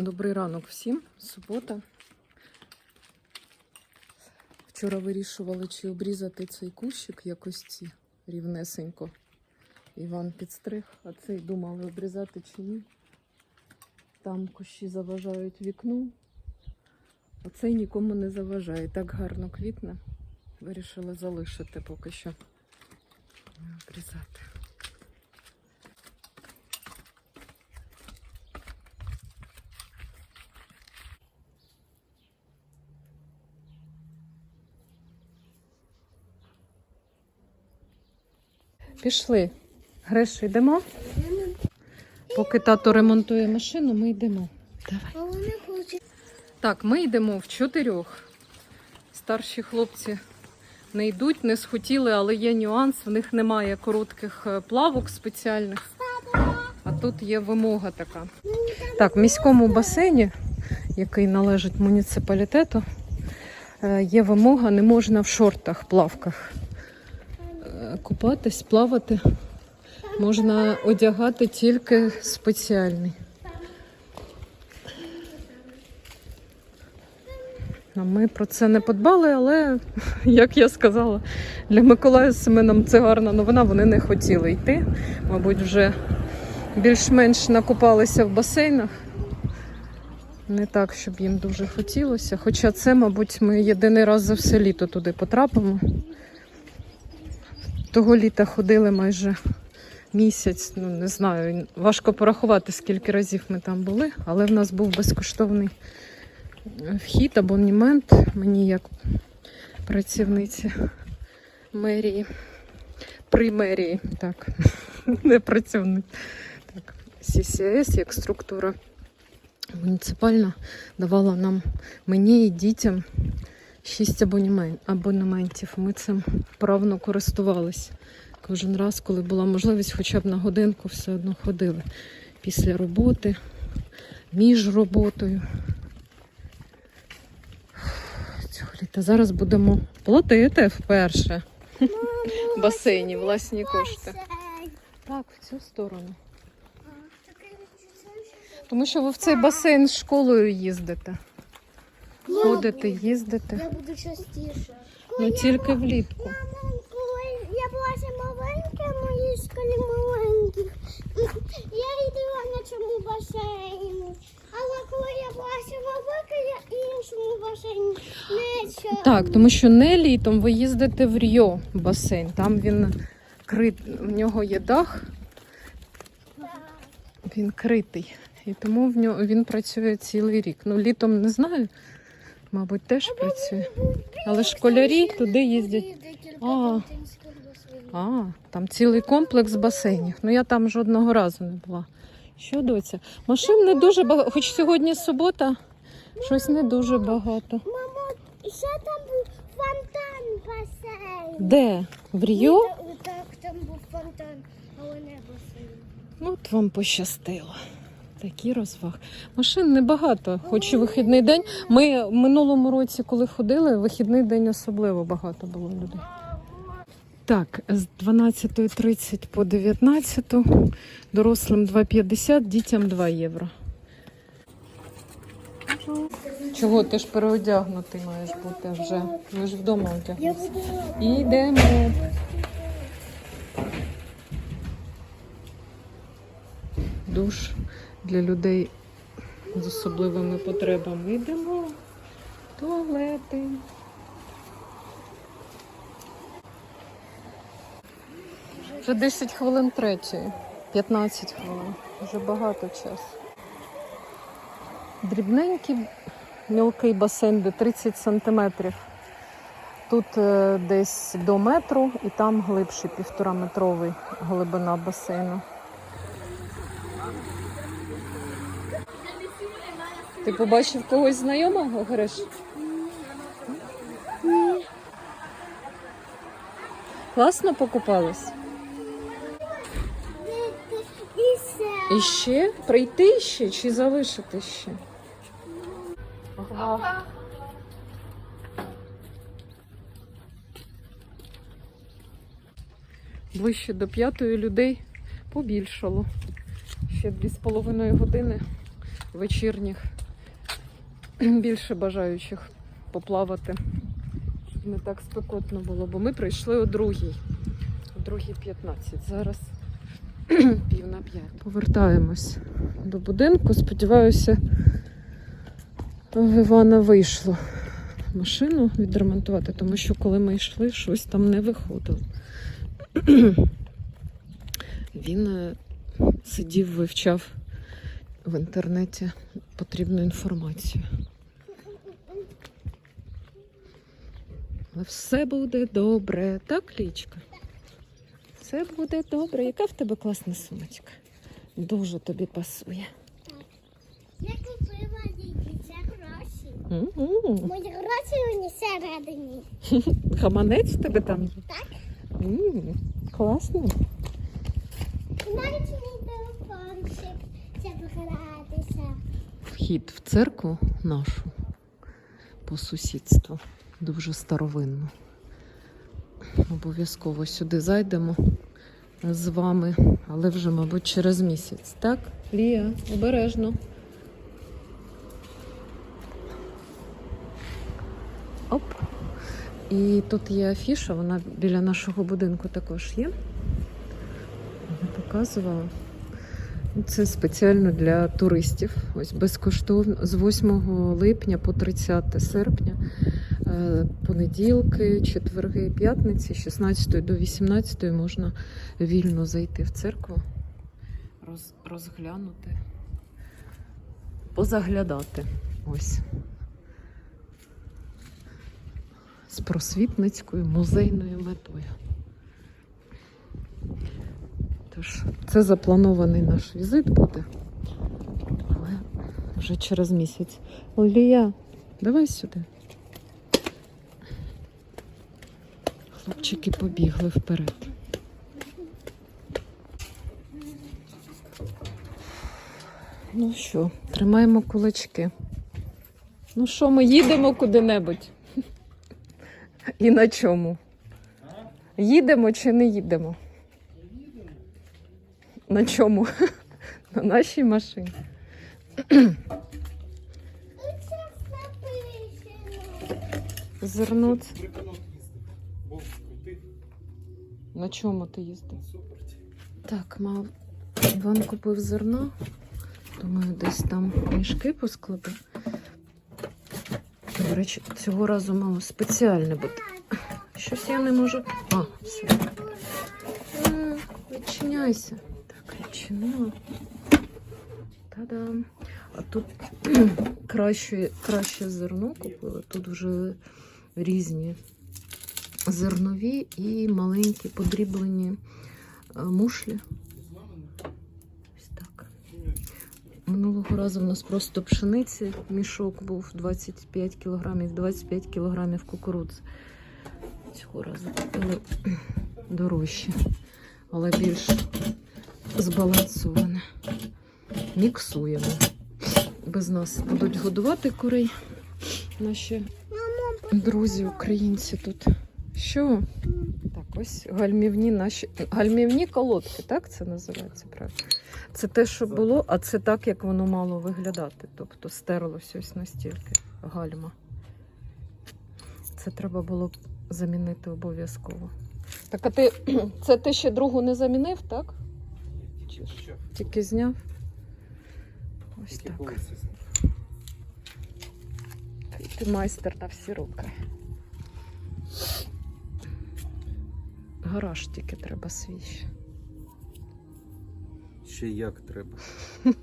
Добрий ранок всім. Субота. Вчора вирішували, чи обрізати цей кущик якось ці рівнесенько. Іван підстриг, а цей думали обрізати чи ні. Там кущі заважають вікну. А цей нікому не заважає. Так гарно квітне. Вирішили залишити поки що. Обрізати. Пішли. Гриш, йдемо? Поки тато ремонтує машину, ми йдемо. Давай. Так, ми йдемо в чотирьох. Старші хлопці не йдуть, не схотіли, але є нюанс. В них немає коротких е, плавок спеціальних. А тут є вимога така. Так, в міському басейні, який належить муніципалітету, е, є вимога, не можна в шортах, плавках купатись, плавати. Можна одягати тільки спеціальний. А ми про це не подбали, але, як я сказала, для Миколая з Семеном це гарна новина. Вони не хотіли йти. Мабуть, вже більш-менш накупалися в басейнах. Не так, щоб їм дуже хотілося. Хоча це, мабуть, ми єдиний раз за все літо туди потрапимо. Того літа ходили майже місяць, ну не знаю, важко порахувати, скільки разів ми там були, але в нас був безкоштовний вхід, абонемент мені як працівниці мерії. При мерії, так, не працівник. Так, CCS як структура муніципальна давала нам мені і дітям 6 абонемен- абонементів. Ми цим вправно користувалися. Кожен раз, коли була можливість, хоча б на годинку все одно ходили. Після роботи, між роботою. Цього літа зараз будемо платити вперше. В басейні власні кошти. Так, в цю сторону. Тому що ви в цей басейн з школою їздите. Ходите, їздите. Я буду частіше. Ну тільки влітку. Я була ще маленька, в моїй школі маленьких, я йдила на цьому басейні. Але коли я була ще велика, я іншому басейні не цьому. Так, тому що не літом ви їздите в Ріо басейн. Там він крит, в нього є дах, він критий. І тому в нього він працює цілий рік. Ну, літом не знаю, мабуть, теж працює. Але школярі туди їздять. А. А, там цілий комплекс басейнів. Ну я там жодного разу не була. Що доця? Машин не дуже багато, хоч сьогодні субота, щось не дуже багато. Мамо, ще там був фонтан басейн. Де? В Ріо? Так, там був фонтан, але не басейн. Ну, от вам пощастило. Такі розваг. Машин небагато, хоч і вихідний день. Ми в минулому році, коли ходили, вихідний день особливо багато було людей. Так, з 12.30 по 19, дорослим 2,50, дітям 2 євро. Чого ти ж переодягнутий маєш бути вже? Ми ж вдома Я одягнемося. Ідемо. Душ для людей з особливими потребами. Йдемо. Туалети. Вже 10 хвилин третьої. 15 хвилин. Вже багато часу. Дрібненький мілкий басейн, де 30 сантиметрів. Тут е, десь до метру і там глибший півтора метровий глибина басейну. Ти побачив когось знайомого, Гриш? Класно покупались? і. І ще? Прийти ще чи залишити ще? Ага. Ближче до п'ятої людей побільшало. Ще дві з половиною години вечірніх. Більше бажаючих поплавати. Щоб не так спекотно було, бо ми прийшли о другій. О другій 15. Зараз пів на п'ять. Повертаємось до будинку. Сподіваюся, в Івана вийшло машину відремонтувати, тому що коли ми йшли, щось там не виходило. Він е, сидів, вивчав в інтернеті потрібну інформацію. Але все буде добре, так, Лічка? Все буде добре. Яка в тебе класна сумочка? Дуже тобі пасує. Я купила ліки, це гроші. М-м. Мої гроші вони всередині. Гаманець в тебе там є? Так. М, Класно. Навіть мій телефончик, щоб гратися. Вхід в церкву нашу по сусідству. Дуже старовинну. Обов'язково сюди зайдемо з вами, але вже, мабуть, через місяць. Так? Лія, обережно. Оп. І тут є афіша, вона біля нашого будинку також є. Я показувала. Це спеціально для туристів. Ось безкоштовно з 8 липня по 30 серпня, е, понеділки, четверги, п'ятниці, з 16 до 18 можна вільно зайти в церкву, роз, розглянути, позаглядати. Ось. З просвітницькою музейною метою. Тож, це запланований наш візит буде. Але вже через місяць. Олія, давай сюди. Хлопчики побігли вперед. Ну що, тримаємо кулачки. Ну що, ми їдемо куди-небудь? І на чому? Їдемо чи не їдемо? На чому? На нашій машині. Крутий, На чому ти їздив? Так, мав. Іван купив зерно. Думаю, десь там мішки поскладу. До речі, цього разу мало спеціальне буде. Щось я не можу. А, все. Відчиняйся. Відчинила. Та-дам. А тут краще, краще зерно купили. Тут вже різні зернові і маленькі подріблені е, мушлі. Ось так. Минулого разу в нас просто пшениці мішок був 25 кілограмів, 25 кілограмів кукурудзи. Цього разу купили дорожче, але більш збалансоване. Міксуємо. Без нас будуть годувати курей. Наші друзі українці тут. Що? Так, ось гальмівні наші гальмівні колодки, так це називається правильно? Це те, що було, а це так, як воно мало виглядати. Тобто стерлося ось настільки гальма. Це треба було замінити обов'язково. Так, а ти це ти ще другу не замінив, так? Тільки зняв? Ось Тільки так. Ти майстер на всі руки. Гараж тільки треба свій. ще. Ще як треба.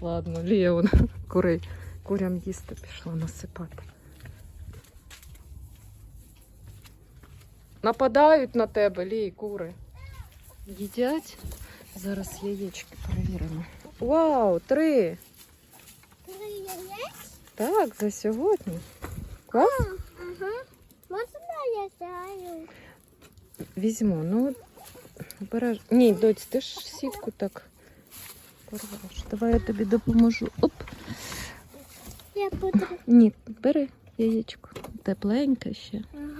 Ладно, Лія вона курей. Курям їсти пішла насипати. Нападають на тебе, Лій, кури. Їдять. Зараз яєчки перевіримо. Вау, три! Три яєць? Так, за сьогодні. Клас? Ага. Можна я сяю? Візьму. Ну, обереж... Ні, доць, ти ж сітку так порвеш. Давай я тобі допоможу. Оп. Я буду. Ні, бери яєчко. Тепленьке ще. Ага.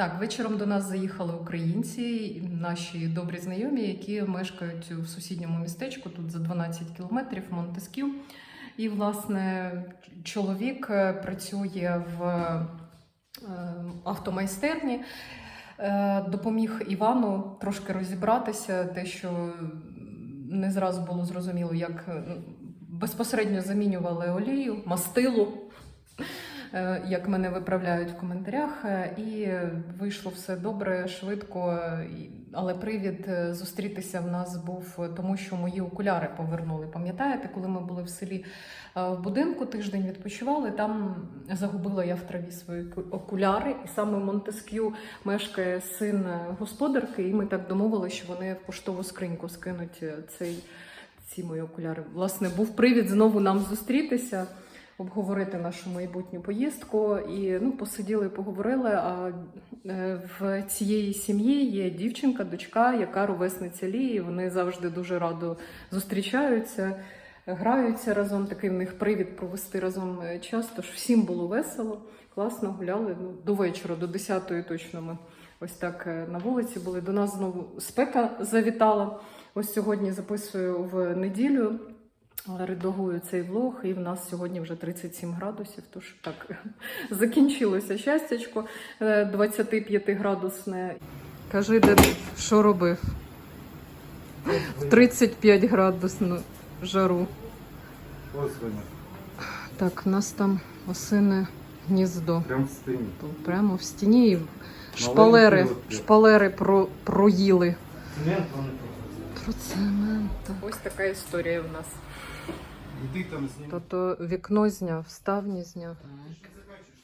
Так, вечором до нас заїхали українці, наші добрі знайомі, які мешкають в сусідньому містечку, тут за 12 кілометрів Монтесків. І, власне, чоловік е, працює в е, автомайстерні. Е, Допоміг Івану трошки розібратися, те, що не зразу було зрозуміло, як безпосередньо замінювали олію, мастилу, як мене виправляють в коментарях. Е, І вийшло все добре, швидко. е, Але привід е, зустрітися в нас був е, тому, що мої окуляри повернули. Пам'ятаєте, коли ми були в селі е, в будинку, тиждень відпочивали, там загубила я в траві свої окуляри, і саме в Монтеск'ю мешкає син е, господарки, і ми так домовилися, що вони в поштову скриньку скинуть е, цей, ці мої окуляри. Власне, був привід знову нам зустрітися, обговорити нашу майбутню поїздку. І ну, посиділи, поговорили. А е, в цієї сім'ї є дівчинка, дочка, яка ровесниця Лії. Вони завжди дуже радо зустрічаються. Граються разом, такий в них привід провести разом е, час. Тож всім було весело, класно гуляли. Ну, до вечора, до 10-ї точно ми ось так е, на вулиці були. До нас знову спека завітала. Ось сьогодні записую в неділю, редагую цей влог, і в нас сьогодні вже 37 градусів. Тож так закінчилося щастячко е, 25 градусне. Кажи, де що робив? В 35 градусну жару. Ось. Так, у нас там осине гніздо. Прям в стіні. Прямо в стіні і шпалери, шпалери про, проїли. Цемент вони. Про цемент. Ось така історія в нас. Іди там з. Тобто вікно зняв, ставні зняв.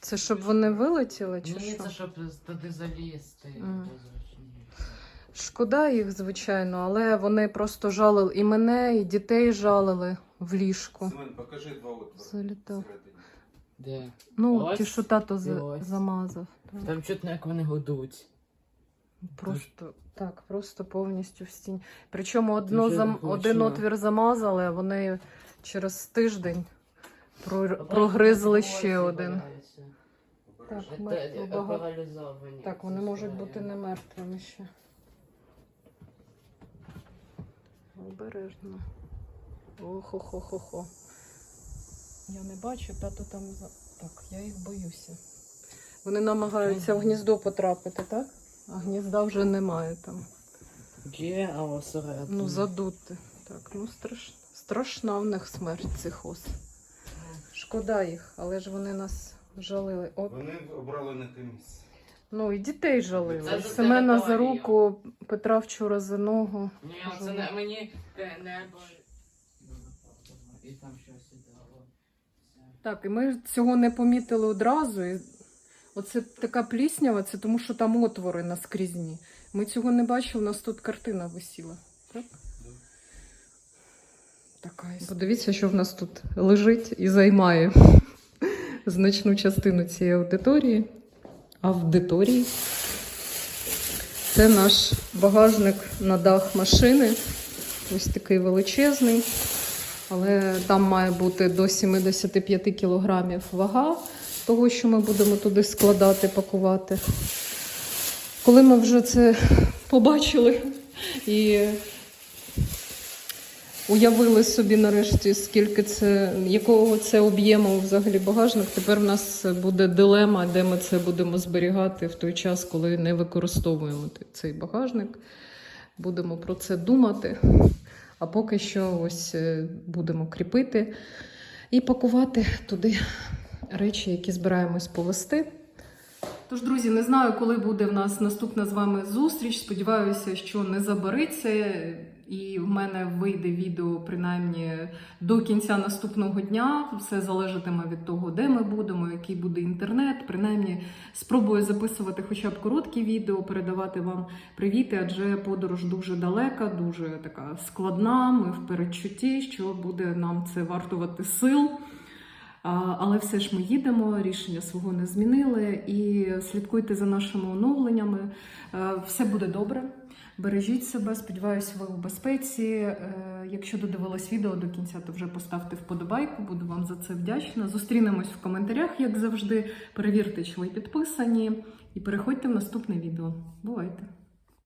Це щоб вони вилетіли чи Ні, що? це щоб туди залізти. Мгм. Шкода їх, звичайно, але вони просто жалили і мене, і дітей жалили в ліжку. Семен, покажи два отвори. Залітав. всередині. Де? Ну, Ось ті, що тато за- ось. замазав. Так. Там чутно, як вони гудуть. Просто так, просто повністю в стіні. Причому одно Дуже зам... один отвір замазали, а вони через тиждень про... прогризли ще один. Так, мертво багато. Так, вони можуть бути не мертвими ще. Обережно. Охо-хо-хо-хо. Я не бачу, тато там. Так, я їх боюся. Вони намагаються в гніздо потрапити, так? А гнізда вже немає там. Є, а осередині. Ну, задути. Так, ну страш... страшна в них смерть цих ос. Шкода їх, але ж вони нас жалили. Оп. Вони обрали не те місце. Ну і дітей жалили. Це Семена за руку, Петра вчора за ногу. Ні, це не мені те небо. І там щось ідало. Так, і ми цього не помітили одразу. І оце така пліснява, це тому що там отвори наскрізні. Ми цього не бачили, у нас тут картина висіла. Так? Така історія. Подивіться, що в нас тут лежить і займає значну частину цієї аудиторії. Аудиторії. Це наш багажник на дах машини. Ось такий величезний. Але там має бути до 75 кілограмів вага того, що ми будемо туди складати, пакувати. Коли ми вже це побачили і уявили собі нарешті, скільки це, якого це об'єму взагалі багажник, тепер в нас буде дилема, де ми це будемо зберігати в той час, коли не використовуємо цей багажник. Будемо про це думати. А поки що ось е, будемо кріпити і пакувати туди речі, які збираємось повести. Тож, друзі, не знаю, коли буде в нас наступна з вами зустріч. Сподіваюся, що не забариться, і в мене вийде відео принаймні до кінця наступного дня. Все залежатиме від того, де ми будемо, який буде інтернет. Принаймні, спробую записувати хоча б короткі відео, передавати вам привіти, адже подорож дуже далека, дуже така складна. Ми в передчутті, що буде нам це вартувати сил. Але все ж ми їдемо, рішення свого не змінили. І слідкуйте за нашими оновленнями. Е, Все буде добре. Бережіть себе, сподіваюся, ви у безпеці. Е, Якщо додивилось відео до кінця, то вже поставте вподобайку. Буду вам за це вдячна. Зустрінемось в коментарях, як завжди. Перевірте, чи ви підписані, і переходьте в наступне відео. Бувайте!